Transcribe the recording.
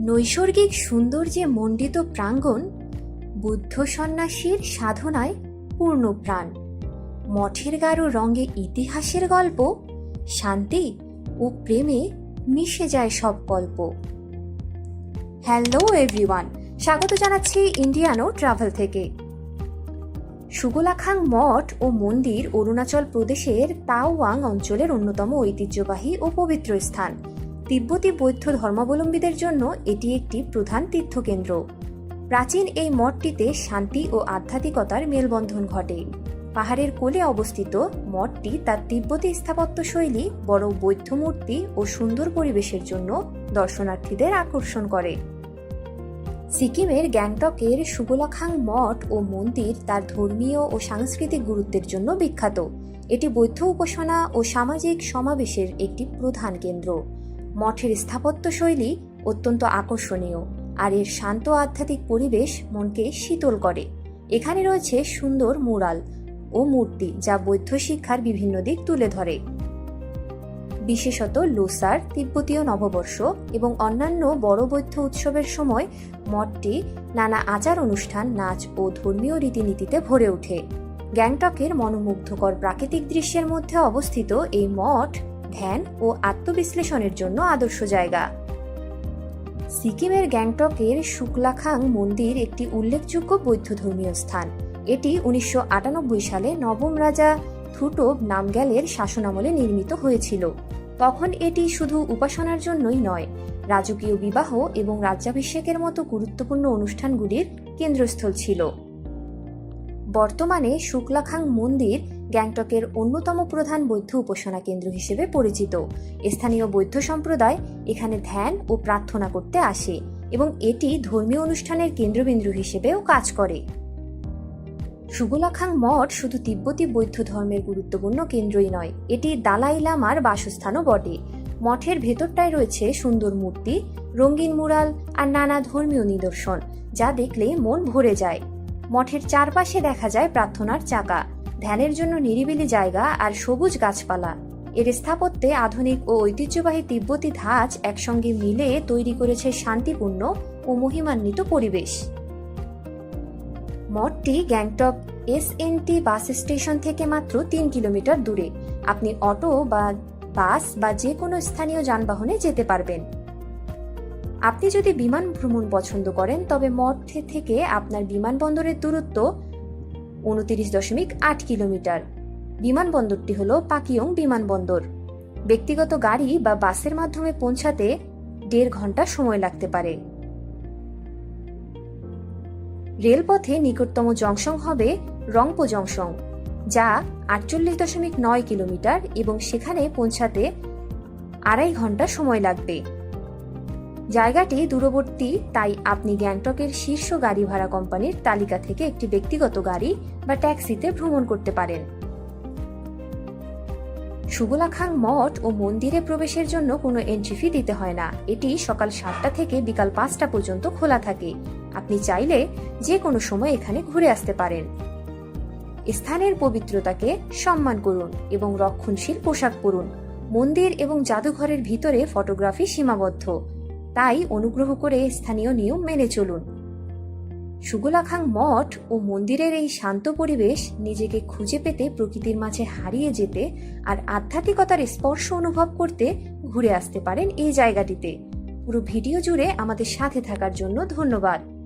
নৈসর্গিক সৌন্দর্যে মণ্ডিত প্রাঙ্গণ বুদ্ধ সন্ন্যাসীর সাধনায় পূর্ণ প্রাণ। মঠের গাঢ় রঙে ইতিহাসের গল্প, শান্তি ও প্রেমে মিশে যায় সব গল্প। হ্যালো এভরিওয়ান, স্বাগত জানাচ্ছি ইন্ডিয়ানো ট্রাভেল থেকে। সুগোলাখাং মঠ ও মন্দির অরুণাচল প্রদেশের তাওয়াং অঞ্চলের অন্যতম ঐতিহ্যবাহী ও পবিত্র স্থান। তিব্বতী বৌদ্ধ ধর্মাবলম্বীদের জন্য এটি একটি প্রধান তীর্থকেন্দ্র। প্রাচীন এই মঠটিতে শান্তি ও আধ্যাত্মিকতার মেলবন্ধন ঘটে। পাহাড়ের কোলে অবস্থিত মঠটি তার তিব্বতী স্থাপত্য শৈলী, বড় বৌদ্ধ মূর্তি ও সুন্দর পরিবেশের জন্য দর্শনার্থীদের আকর্ষণ করে। সিকিমের গ্যাংটকের সুগোলাখাং মঠ ও মন্দির তার ধর্মীয় ও সাংস্কৃতিক গুরুত্বের জন্য বিখ্যাত। এটি বৌদ্ধ উপাসনা ও সামাজিক সমাবেশের একটি প্রধান কেন্দ্র। মঠের স্থাপত্য শৈলী অত্যন্ত আকর্ষণীয়, আর এর শান্ত আধ্যাত্মিক পরিবেশ মনকে শীতল করে। এখানে রয়েছে সুন্দর মুরাল ও মূর্তি যা বৌদ্ধ শিক্ষার বিভিন্ন দিক তুলে ধরে। বিশেষত লোসার তিব্বতীয় নববর্ষ এবং অন্যান্য বড় বৌদ্ধ উৎসবের সময় মঠটি নানা আচার অনুষ্ঠান, নাচ ও ধর্মীয় রীতিনীতিতে ভরে ওঠে। গ্যাংটকের মনোমুগ্ধকর প্রাকৃতিক দৃশ্যের মধ্যে অবস্থিত এই মঠ ধ্যান ও আত্মবিশ্লেষণের জন্য আদর্শ জায়গা। সিকিমের গ্যাংটকের শুক্লাখাং মন্দির একটি উল্লেখযোগ্য বৌদ্ধ ধর্মীয় স্থান। এটি উনিশশো আটানব্বই সালে নবম রাজা থুটোব নামগ্যালের শাসনামলে নির্মিত হয়েছিল। তখন এটি শুধু উপাসনার জন্যই নয়, রাজকীয় বিবাহ এবং রাজ্যাভিষেকের মতো গুরুত্বপূর্ণ অনুষ্ঠানগুলির কেন্দ্রস্থল ছিল। বর্তমানে শুক্লাখাং মন্দির গ্যাংটকের অন্যতম প্রধান বৌদ্ধ উপাসনা কেন্দ্র হিসেবে পরিচিত। স্থানীয় বৌদ্ধ সম্প্রদায় এখানে ধ্যান ও প্রার্থনা করতে আসে এবং এটি ধর্মীয় অনুষ্ঠানের কেন্দ্রবিন্দু হিসেবেও কাজ করে। সুগোলাখাং মঠ শুধু তিব্বতী বৌদ্ধ ধর্মের গুরুত্বপূর্ণ কেন্দ্রই নয়, এটি দালাই লামার বাসস্থানও বটে। মঠের ভেতরটায় রয়েছে সুন্দর মূর্তি, রঙিন মুরাল আর নানা ধর্মীয় নিদর্শন, যা দেখলে মন ভরে যায়। মঠের চারপাশে দেখা যায় প্রার্থনার চাকা। ধ্যানের জন্য নিরিবিলি জায়গা আর সবুজ গাছপালা। এর স্থাপত্যে আধুনিক ও ঐতিহ্যবাহী তিব্বতী ধাঁচ একসঙ্গে মিলে তৈরি করেছে শান্তিপূর্ণ ও মহিমান্বিত পরিবেশ। মঠটি Gangtok S SNT bus station থেকে মাত্র তিন কিলোমিটার দূরে। আপনি অটো বা বাস বা যে কোনো স্থানীয় যানবাহনে যেতে পারবেন। আপনি যদি বিমান ভ্রমণ পছন্দ করেন, তবে মঠ থেকে আপনার বিমানবন্দরের দূরত্ব উনতিরিশ দশমিক আট কিলোমিটার। বিমানবন্দরটি হল পাকিয়ং বিমানবন্দর। ব্যক্তিগত গাড়ি বা বাসের মাধ্যমে পৌঁছাতে দেড় ঘণ্টা সময় লাগতে পারে। রেলপথে নিকটতম জংশন হবে রংপো জংশন, যা আটচল্লিশ দশমিক নয় কিলোমিটার এবং সেখানে পৌঁছাতে আড়াই ঘণ্টা সময় লাগবে। জায়গাটি দূরবর্তী, তাই আপনি গ্যাংটকের শীর্ষ গাড়ি ভাড়া কোম্পানির তালিকা থেকে একটি ব্যক্তিগত গাড়ি বা ট্যাক্সিতে ভ্রমণ করতে পারেন। সুগোলাখাং মঠ ও মন্দিরে প্রবেশের জন্য কোনো এন্ট্রি ফি দিতে হয় না। এটি সকাল সাতটা থেকে বিকাল পাঁচটা পর্যন্ত খোলা থাকে। আপনি চাইলে যে কোনো সময় এখানে ঘুরে আসতে পারেন। স্থানের পবিত্রতাকে সম্মান করুন এবং রক্ষণশীল পোশাক পরুন। মন্দির এবং জাদুঘরের ভিতরে ফটোগ্রাফি সীমাবদ্ধ। তাই অনুগ্রহ করে স্থানীয় নিয়ম মেনে চলুন। সুগোলাখাং মঠ ও মন্দিরের এই শান্ত পরিবেশ নিজেকে খুঁজে পেতে প্রকৃতির মাঝে হারিয়ে যেতে আর আধ্যাত্মিকতার স্পর্শ অনুভব করতে ঘুরে আসতে পারেন এই জায়গাটিতে। পুরো ভিডিও জুড়ে আমাদের সাথে থাকার জন্য ধন্যবাদ।